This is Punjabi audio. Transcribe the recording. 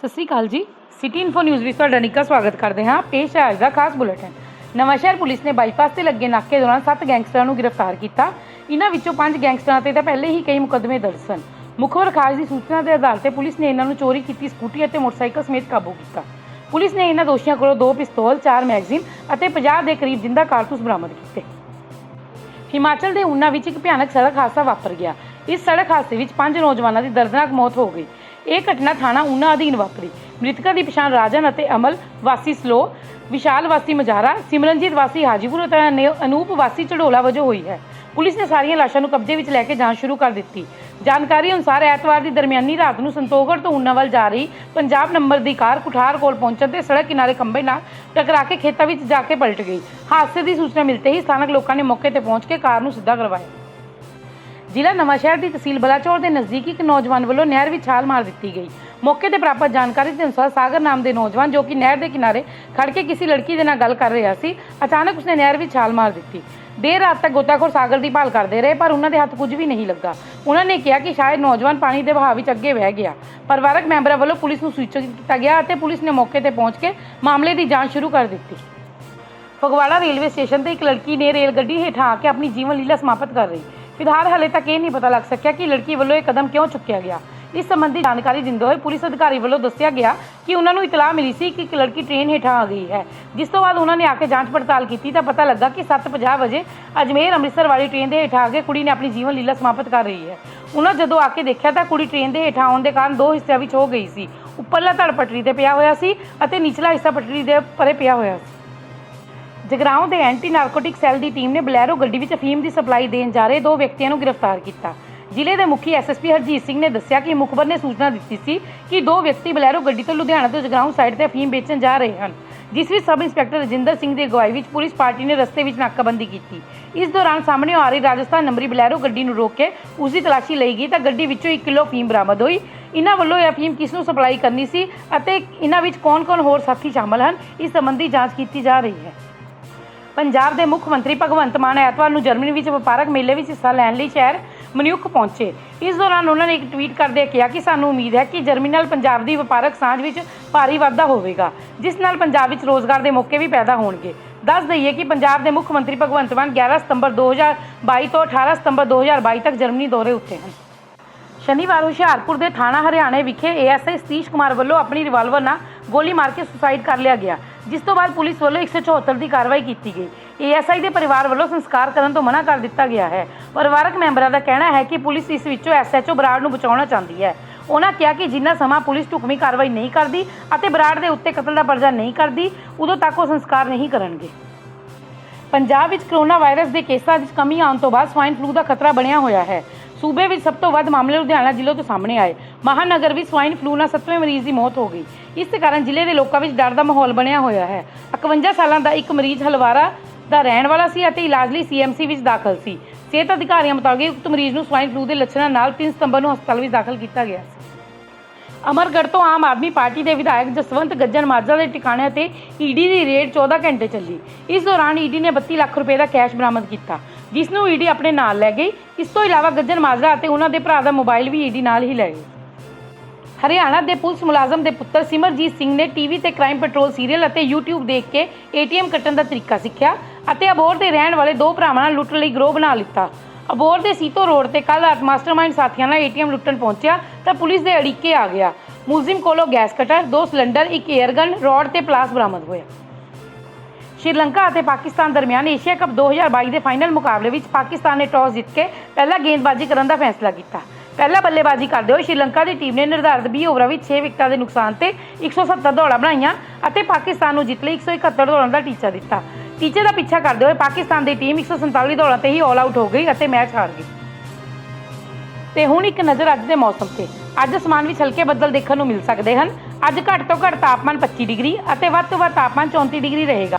ਸਤਿ ਸ੍ਰੀ ਅਕਾਲ ਜੀ। ਸਿਟੀ ਇਨਫੋ ਨਿਊਜ਼ ਵਿੱਚ ਤੁਹਾਡਾ ਨਿੱਘਾ ਸਵਾਗਤ ਕਰਦੇ ਹਾਂ। ਪੇਸ਼ ਹੈ ਅੱਜ ਦਾ ਖਾਸ ਬੁਲੇਟਿਨ। ਨਵਾਂਸ਼ਹਿਰ ਪੁਲਿਸ ਨੇ ਬਾਈਪਾਸ ਤੇ ਲੱਗੇ ਨਾਕੇ ਦੌਰਾਨ 7 ਗੈਂਗਸਟਰਾਂ ਨੂੰ ਗ੍ਰਿਫਤਾਰ ਕੀਤਾ। ਇਹਨਾਂ ਵਿੱਚੋਂ 5 ਗੈਂਗਸਟਰਾਂ ਤੇ ਤਾਂ ਪਹਿਲੇ ਹੀ ਕਈ ਮੁਕੱਦਮੇ ਦਰਜ ਸਨ। ਮੁਖਬਰ ਖਾਸ ਦੀ ਸੂਚਨਾ ਦੇ ਆਧਾਰ ਤੇ ਪੁਲਿਸ ਨੇ ਇਹਨਾਂ ਨੂੰ ਚੋਰੀ ਕੀਤੀ ਸਕੂਟੀ ਅਤੇ ਮੋਟਰਸਾਈਕਲ ਸਮੇਤ ਕਾਬੂ ਕੀਤਾ। ਪੁਲਿਸ ਨੇ ਇਹਨਾਂ ਦੋਸ਼ੀਆਂ ਕੋਲੋਂ ਦੋ ਪਿਸਤੌਲ 4 ਮੈਗਜ਼ੀਨ ਅਤੇ 50 ਦੇ ਕਰੀਬ ਜਿੰਦਾ ਕਾਰਤੂਸ ਬਰਾਮਦ ਕੀਤੇ। ਹਿਮਾਚਲ ਦੇ ਊਨਾ ਵਿੱਚ ਇੱਕ ਭਿਆਨਕ ਸੜਕ ਹਾਦਸਾ ਵਾਪਰ ਗਿਆ। ਇਸ ਸੜਕ ਹਾਦਸੇ ਵਿੱਚ ਪੰਜ ਨੌਜਵਾਨਾਂ ਦੀ ਦਰਦਨਾਕ ਮੌਤ ਹੋ ਗਈ। ਇਹ ਘਟਨਾ ਥਾਣਾ ਊਨਾ ਅਧੀਨ ਵਾਪਰੀ। ਮ੍ਰਿਤਕਾਂ ਦੀ ਪਛਾਣ ਰਾਜਨ ਅਤੇ ਅਮਲ ਵਾਸੀ ਸਲੋ, ਵਿਸ਼ਾਲ ਵਾਸੀ ਮਜਾਰਾ, ਸਿਮਰਨਜੀਤ ਵਾਸੀ ਹਾਜੀਪੁਰ ਅਤੇ ਅਨੂਪ ਵਾਸੀ ਚੜੋਲਾ ਵਜੋਂ ਹੋਈ ਹੈ। ਪੁਲਿਸ ਨੇ ਸਾਰੀਆਂ ਲਾਸ਼ਾਂ ਨੂੰ ਕਬਜ਼ੇ ਵਿੱਚ ਲੈ ਕੇ ਜਾਂਚ ਸ਼ੁਰੂ ਕਰ ਦਿੱਤੀ। ਜਾਣਕਾਰੀ ਅਨੁਸਾਰ ਐਤਵਾਰ ਦੀ ਦਰਮਿਆਨੀ ਰਾਤ ਨੂੰ ਸੰਤੋਖਗੜ੍ਹ ਤੋਂ ਊਨਾ ਵੱਲ ਜਾ ਰਹੀ ਪੰਜਾਬ ਨੰਬਰ ਦੀ ਕਾਰ ਕੁਠਾਰ ਕੋਲ ਪਹੁੰਚਣ ਤੇ ਸੜਕ ਕਿਨਾਰੇ ਖੰਭੇ ਨਾਲ ਟਕਰਾ ਕੇ ਖੇਤਾਂ ਵਿੱਚ ਜਾ ਕੇ ਪਲਟ ਗਈ। ਹਾਦਸੇ ਦੀ ਸੂਚਨਾ ਮਿਲਤੇ ਹੀ ਸਥਾਨਕ ਲੋਕਾਂ ਨੇ ਮੌਕੇ ਤੇ ਪਹੁੰਚ ਕੇ ਕਾਰ ਨੂੰ ਸਿੱਧਾ ਕਰਵਾਇਆ। ਜ਼ਿਲ੍ਹਾ ਨਵਾਂਸ਼ਹਿਰ ਦੀ ਤਹਿਸੀਲ ਬਲਾਚੌਰ ਦੇ ਨਜ਼ਦੀਕ ਇੱਕ ਨੌਜਵਾਨ ਵੱਲੋਂ ਨਹਿਰ ਵਿੱਚ ਛਾਲ ਮਾਰ ਦਿੱਤੀ ਗਈ। ਮੌਕੇ ਤੇ ਪ੍ਰਾਪਤ ਜਾਣਕਾਰੀ ਦੇ ਅਨੁਸਾਰ ਸਾਗਰ ਨਾਮ ਦੇ ਨੌਜਵਾਨ ਜੋ ਕਿ ਨਹਿਰ ਦੇ ਕਿਨਾਰੇ ਖੜ ਕੇ ਕਿਸੇ ਲੜਕੀ ਦੇ ਨਾਲ ਗੱਲ ਕਰ ਰਿਹਾ ਸੀ, ਅਚਾਨਕ ਉਸਨੇ ਨਹਿਰ ਵਿੱਚ ਛਾਲ ਮਾਰ ਦਿੱਤੀ। ਦੇਰ ਰਾਤ ਤੱਕ ਗੋਤਾਖੋਰ ਸਾਗਰ ਦੀ ਭਾਲ ਕਰਦੇ ਰਹੇ, ਪਰ ਉਹਨਾਂ ਦੇ ਹੱਥ ਕੁਝ ਵੀ ਨਹੀਂ ਲੱਗਾ। ਉਹਨਾਂ ਨੇ ਕਿਹਾ ਕਿ ਸ਼ਾਇਦ ਨੌਜਵਾਨ ਪਾਣੀ ਦੇ ਵਹਾਅ ਵਿੱਚ ਅੱਗੇ ਵਹਿ ਗਿਆ। ਪਰਿਵਾਰਕ ਮੈਂਬਰਾਂ ਵੱਲੋਂ ਪੁਲਿਸ ਨੂੰ ਸੂਚਿਤ ਕੀਤਾ ਗਿਆ ਅਤੇ ਪੁਲਿਸ ਨੇ ਮੌਕੇ ਤੇ ਪਹੁੰਚ ਕੇ ਮਾਮਲੇ ਦੀ ਜਾਂਚ ਸ਼ੁਰੂ ਕਰ ਦਿੱਤੀ। ਫਗਵਾੜਾ ਰੇਲਵੇ ਸਟੇਸ਼ਨ ਤੇ ਇੱਕ ਲੜਕੀ ਨੇ ਰੇਲ ਗੱਡੀ ਹੇਠਾਂ ਆ ਕੇ ਆਪਣੀ ਜੀਵਨ ਲੀਲਾ ਸਮਾਪਤ ਕਰ ਰਹੀ ਫਿਲਹਾਲ ਹਾਲੇ ਤੱਕ ਇਹ ਨਹੀਂ ਪਤਾ ਲੱਗ ਸਕਿਆ ਕਿ ਲੜਕੀ ਵੱਲੋਂ ਇਹ ਕਦਮ ਕਿਉਂ ਚੁੱਕਿਆ ਗਿਆ ਇਸ ਸੰਬੰਧੀ ਜਾਣਕਾਰੀ ਦਿੰਦੇ ਹੋਏ ਪੁਲਿਸ ਅਧਿਕਾਰੀ ਵੱਲੋਂ ਦੱਸਿਆ ਗਿਆ ਕਿ ਉਹਨਾਂ ਨੂੰ ਇਤਲਾਹ ਮਿਲੀ ਸੀ ਕਿ ਇੱਕ ਲੜਕੀ ਟ੍ਰੇਨ ਹੇਠਾਂ ਆ ਗਈ ਹੈ ਜਿਸ ਤੋਂ ਬਾਅਦ ਉਹਨਾਂ ਨੇ ਆ ਕੇ ਜਾਂਚ ਪੜਤਾਲ ਕੀਤੀ ਤਾਂ ਪਤਾ ਲੱਗਾ ਕਿ 7:50 ਵਜੇ ਅਜਮੇਰ ਅੰਮ੍ਰਿਤਸਰ ਵਾਲੀ ਟ੍ਰੇਨ ਦੇ ਹੇਠਾਂ ਆ ਕੇ ਕੁੜੀ ਨੇ ਆਪਣੀ ਜੀਵਨ ਲੀਲਾ ਸਮਾਪਤ ਕਰ ਰਹੀ ਹੈ ਉਹਨਾਂ ਜਦੋਂ ਆ ਕੇ ਦੇਖਿਆ ਤਾਂ ਕੁੜੀ ਟ੍ਰੇਨ ਦੇ ਹੇਠਾਂ ਆਉਣ ਦੇ ਕਾਰਨ ਦੋ ਹਿੱਸਿਆਂ ਵਿੱਚ ਹੋ ਗਈ ਸੀ ਉੱਪਰਲਾ ਧੜ ਪਟੜੀ ਤੇ ਪਿਆ ਹੋਇਆ ਸੀ ਅਤੇ ਨਿਚਲਾ ਹਿੱਸਾ ਪਟੜੀ ਦੇ ਪਰੇ ਪਿਆ ਹੋਇਆ ਸੀ ਜਗਰਾਉਂ ਦੇ ਐਂਟੀ ਨਾਰਕੋਟਿਕ ਸੈੱਲ ਦੀ ਟੀਮ ਨੇ ਬਲੈਰੋ ਗੱਡੀ ਵਿੱਚ ਅਫੀਮ ਦੀ ਸਪਲਾਈ ਦੇਣ ਜਾ ਰਹੇ ਦੋ ਵਿਅਕਤੀਆਂ ਨੂੰ ਗ੍ਰਿਫਤਾਰ ਕੀਤਾ। ਜ਼ਿਲ੍ਹੇ ਦੇ ਮੁਖੀ ਐਸਐਸਪੀ ਹਰਜੀਤ ਸਿੰਘ ਨੇ ਦੱਸਿਆ ਕਿ ਮੁਖਬਰ ਨੇ ਸੂਚਨਾ ਦਿੱਤੀ ਸੀ ਕਿ ਦੋ ਵਿਅਕਤੀ ਬਲੈਰੋ ਗੱਡੀ ਤੋਂ ਲੁਧਿਆਣਾ ਤੋਂ ਜਗਰਾਉਂ ਸਾਈਡ ਤੇ ਅਫੀਮ ਵੇਚਣ ਜਾ ਰਹੇ ਹਨ। ਜਿਸ ਵਿੱਚ ਸਬ ਇੰਸਪੈਕਟਰ ਰਜਿੰਦਰ ਸਿੰਘ ਦੀ ਅਗਵਾਈ ਵਿੱਚ ਪੁਲਿਸ ਪਾਰਟੀ ਨੇ ਰਸਤੇ ਵਿੱਚ ਨਾਕਾਬੰਦੀ ਕੀਤੀ। ਇਸ ਦੌਰਾਨ ਸਾਹਮਣੇ ਆ ਰਹੀ ਰਾਜਸਥਾਨ ਨੰਬਰੀ ਬਲੈਰੋ ਗੱਡੀ ਨੂੰ ਰੋਕ ਕੇ ਉਸ ਦੀ ਤਲਾਸ਼ੀ ਲਈ ਗਈ ਤਾਂ ਗੱਡੀ ਵਿੱਚੋਂ 1 ਕਿਲੋ ਅਫੀਮ ਬਰਾਮਦ ਹੋਈ। ਇਹਨਾਂ ਵੱਲੋਂ ਇਹ ਅਫੀਮ ਕਿਸ ਨੂੰ ਸਪਲਾਈ ਕਰਨੀ ਸੀ ਅਤੇ ਇਹਨਾਂ ਵਿੱਚ ਕੌਣ-ਕੌਣ ਹੋਰ ਸਾਥੀ ਸ਼ਾਮਲ ਹਨ, ਇਸ ਸੰਬੰਧੀ ਜਾਂਚ ਕੀਤੀ ਜਾ ਰਹੀ ਹੈ। ਪੰਜਾਬ ਦੇ ਮੁੱਖ ਮੰਤਰੀ ਭਗਵੰਤ ਮਾਨ ਐਤਵਾਰ ਨੂੰ ਜਰਮਨੀ ਵਿੱਚ ਵਪਾਰਕ ਮੇਲੇ ਵਿੱਚ ਹਿੱਸਾ ਲੈਣ ਲਈ ਸ਼ਹਿਰ ਮਨਿਊਕ ਪਹੁੰਚੇ। ਇਸ ਦੌਰਾਨ ਉਹਨਾਂ ਨੇ ਇੱਕ ਟਵੀਟ ਕਰਦੇ ਕਿਹਾ ਕਿ ਸਾਨੂੰ ਉਮੀਦ ਹੈ ਕਿ ਜਰਮਨੀ ਨਾਲ ਪੰਜਾਬ ਦੀ ਵਪਾਰਕ ਸਾਂਝ ਵਿੱਚ ਭਾਰੀ ਵਾਧਾ ਹੋਵੇਗਾ, ਜਿਸ ਨਾਲ ਪੰਜਾਬ ਵਿੱਚ ਰੋਜ਼ਗਾਰ ਦੇ ਮੌਕੇ ਵੀ ਪੈਦਾ ਹੋਣਗੇ। ਦੱਸ ਦਈਏ ਕਿ ਪੰਜਾਬ ਦੇ ਮੁੱਖ ਮੰਤਰੀ ਭਗਵੰਤ ਮਾਨ 11 ਸਤੰਬਰ 2022 ਤੋਂ 18 ਸਤੰਬਰ 2022 ਤੱਕ ਜਰਮਨੀ ਦੌਰੇ ਉੱਤੇ ਹਨ। ਸ਼ਨੀਵਾਰ ਹੁਸ਼ਿਆਰਪੁਰ ਦੇ ਥਾਣਾ ਹਰਿਆਣੇ ਵਿਖੇ ਏਐਸਆਈ ਸਤੀਸ਼ ਕੁਮਾਰ ਵੱਲੋਂ ਆਪਣੀ ਰਿਵਾਲਵਰ ਨਾਲ ਗੋਲੀ ਮਾਰ ਕੇ ਸੁਸਾਈਡ ਕਰ ਲਿਆ ਗਿਆ। ਜਿਸ ਤੋਂ ਬਾਅਦ ਪੁਲਿਸ ਵੱਲੋਂ 174 ਦੀ ਕਾਰਵਾਈ ਕੀਤੀ ਗਈ। ਏਐਸਆਈ ਦੇ ਪਰਿਵਾਰ ਵੱਲੋਂ ਸੰਸਕਾਰ ਕਰਨ ਤੋਂ ਮਨਾ ਕਰ ਦਿੱਤਾ ਗਿਆ ਹੈ। ਪਰਿਵਾਰਕ ਮੈਂਬਰਾਂ ਦਾ ਕਹਿਣਾ ਹੈ ਕਿ ਪੁਲਿਸ ਇਸ ਵਿੱਚੋਂ ਐਸਐਚਓ ਬਰਾੜ ਨੂੰ ਬਚਾਉਣਾ ਚਾਹੁੰਦੀ ਹੈ। ਉਹਨਾਂ ਕਿਹਾ ਕਿ ਜਿੰਨਾ ਸਮਾਂ ਪੁਲਿਸ ਢੁਕਵੀਂ ਕਾਰਵਾਈ ਨਹੀਂ ਕਰਦੀ ਅਤੇ ਬਰਾੜ ਦੇ ਉੱਤੇ ਕਤਲ ਦਾ ਪਰਜਾ ਨਹੀਂ ਕਰਦੀ, ਉਦੋਂ ਤੱਕ ਉਹ ਸੰਸਕਾਰ ਨਹੀਂ ਕਰਨਗੇ। ਪੰਜਾਬ ਵਿੱਚ ਕਰੋਨਾ ਵਾਇਰਸ ਦੇ ਕੇਸਾਂ ਵਿੱਚ ਕਮੀ ਆਉਣ ਤੋਂ ਬਾਅਦ ਸਵਾਈਨ ਫਲੂ ਦਾ ਖਤਰਾ ਬਣਿਆ ਹੋਇਆ ਹੈ। ਸੂਬੇ ਵਿੱਚ ਸਭ ਤੋਂ ਵੱਧ ਮਾਮਲੇ ਲੁਧਿਆਣਾ ਜ਼ਿਲ੍ਹੇ ਤੋਂ ਸਾਹਮਣੇ ਆਏ। ਮਹਾਨਗਰ ਵਿੱਚ ਸਵਾਈਨ ਫਲੂ ਨਾਲ 7ਵੇਂ ਮਰੀਜ਼ ਦੀ ਮੌਤ ਹੋ ਗਈ। ਇਸ ਕਾਰਨ ਜ਼ਿਲ੍ਹੇ ਦੇ ਲੋਕਾਂ ਵਿੱਚ ਡਰ ਦਾ ਮਾਹੌਲ ਬਣਿਆ ਹੋਇਆ ਹੈ। 51 ਸਾਲਾਂ ਦਾ ਇੱਕ ਮਰੀਜ਼ ਹਲਵਾਰਾ ਦਾ ਰਹਿਣ ਵਾਲਾ ਸੀ ਅਤੇ ਇਲਾਜ ਲਈ ਸੀਐਮਸੀ ਵਿੱਚ ਦਾਖਲ ਸੀ। ਸਿਹਤ ਅਧਿਕਾਰੀਆਂ ਮੁਤਾਬਿਕ ਉਕਤ ਮਰੀਜ਼ ਨੂੰ ਸਵਾਈਨ ਫਲੂ ਦੇ ਲੱਛਣਾਂ ਨਾਲ 3 ਸਤੰਬਰ ਨੂੰ ਹਸਪਤਾਲ ਵਿੱਚ ਦਾਖਲ ਕੀਤਾ ਗਿਆ ਸੀ। ਅਮਰਗੜ੍ਹ ਤੋਂ ਆਮ ਆਦਮੀ ਪਾਰਟੀ ਦੇ ਵਿਧਾਇਕ ਜਸਵੰਤ ਗੱਜਣ ਮਾਜਰਾ ਦੇ ਟਿਕਾਣਿਆਂ ਤੇ ਈਡੀ ਦੀ ਰੇਡ 14 ਘੰਟੇ ਚੱਲੀ। ਇਸ ਦੌਰਾਨ ਈਡੀ ਨੇ 32 ਲੱਖ ਰੁਪਏ ਦਾ ਕੈਸ਼ ਬਰਾਮਦ ਕੀਤਾ। ਜਿਸ ਨੂੰ ਈਡੀ ਆਪਣੇ ਨਾਲ ਲੈ ਗਈ। ਇਸ ਤੋਂ ਇਲਾਵਾ ਗੱਜਣ ਮਾਜਰਾ ਅਤੇ ਉਹਨਾਂ ਦੇ ਭਰਾ ਦਾ ਮੋਬਾਈਲ ਵੀ ਈਡੀ ਨਾਲ ਹੀ ਲੈ ਗਈ ਹਰਿਆਣਾ ਦੇ ਪੁਲਿਸ ਮੁਲਾਜ਼ਮ ਦੇ ਪੁੱਤਰ ਸਿਮਰਜੀਤ ਸਿੰਘ ਨੇ ਟੀਵੀ ਤੇ ਕ੍ਰਾਈਮ ਪੈਟਰੋਲ ਸੀਰੀਅਲ ਅਤੇ YouTube ਦੇਖ ਕੇ ਏਟੀਐਮ ਕੱਟਣ ਦਾ ਤਰੀਕਾ ਸਿੱਖਿਆ ਅਤੇ ਅਬੋਰ ਦੇ ਰਹਿਣ ਵਾਲੇ ਦੋ ਭਰਾਵਾਂ ਨਾਲ ਲੁੱਟਣ ਲਈ ਗਰੋਹ ਬਣਾ ਲਿੱਤਾ। ਅਬੋਰ ਦੇ ਸੀਤੋ ਰੋਡ ਤੇ ਕੱਲ ਰਾਤ ਮਾਸਟਰਮਾਈਂਡ ਸਾਥੀਆਂ ਨਾਲ ਏਟੀਐਮ ਲੁੱਟਣ ਪਹੁੰਚਿਆ ਤਾਂ ਪੁਲਿਸ ਦੇ ਅੜਿੱਕੇ ਆ ਗਿਆ। ਮੁਲਜ਼ਿਮ ਕੋਲੋਂ ਗੈਸ ਕਟਰ, ਦੋ ਸਿਲੰਡਰ, ਇੱਕ 에ਅਰਗਨ ਰੋਡ ਤੇ ਪਲਾਸ ਬਰਾਮਦ ਹੋਇਆ। ਸ਼੍ਰੀਲੰਕਾ ਅਤੇ ਪਾਕਿਸਤਾਨ ਦਰਮਿਆਨ ਏਸ਼ੀਆ ਕੱਪ 2022 ਦੇ ਫਾਈਨਲ ਮੁਕਾਬਲੇ ਵਿੱਚ ਪਾਕਿਸਤਾਨ ਨੇ ਟਾਸ ਜਿੱਤ ਕੇ ਪਹਿਲਾਂ ਗੇਂਦਬਾਜ਼ੀ ਕਰਨ ਦਾ ਫੈਸਲਾ ਕੀਤਾ। ਪਹਿਲਾ ਬੱਲੇਬਾਜ਼ੀ ਕਰਦੇ ਹੋਏ ਸ਼੍ਰੀਲੰਕਾ ਦੀ ਟੀਮ ਨੇ ਨਿਰਧਾਰਤ 20 ਓਵਰਾਂ ਵਿੱਚ 6 ਵਿਕਟਾਂ ਦੇ ਨੁਕਸਾਨ ਤੇ 170 ਦੌੜਾਂ ਬਣਾਈਆਂ ਅਤੇ ਪਾਕਿਸਤਾਨ ਨੂੰ ਜਿੱਤ ਲਈ 171 ਦੌੜਾਂ ਦਾ ਟੀਚਾ ਦਿੱਤਾ। ਟੀਚੇ ਦਾ ਪਿੱਛਾ ਕਰਦੇ ਹੋਏ ਪਾਕਿਸਤਾਨ ਦੀ ਟੀਮ 147 ਦੌੜਾਂ ਤੇ ਹੀ ਆਲ ਆਊਟ ਹੋ ਗਈ ਅਤੇ ਮੈਚ ਹਾਰ ਗਈ। ਤੇ ਹੁਣ ਇੱਕ ਨਜ਼ਰ ਅੱਜ ਦੇ ਮੌਸਮ ਤੇ। ਅੱਜ ਅਸਮਾਨ ਵਿੱਚ ਹਲਕੇ ਬੱਦਲ ਦੇਖਣ ਨੂੰ ਮਿਲ ਸਕਦੇ ਹਨ। ਅੱਜ ਘੱਟ ਤੋਂ ਘੱਟ ਤਾਪਮਾਨ 25 ਡਿਗਰੀ ਅਤੇ ਵੱਧ ਤੋਂ ਵੱਧ ਤਾਪਮਾਨ 34 ਡਿਗਰੀ ਰਹੇਗਾ।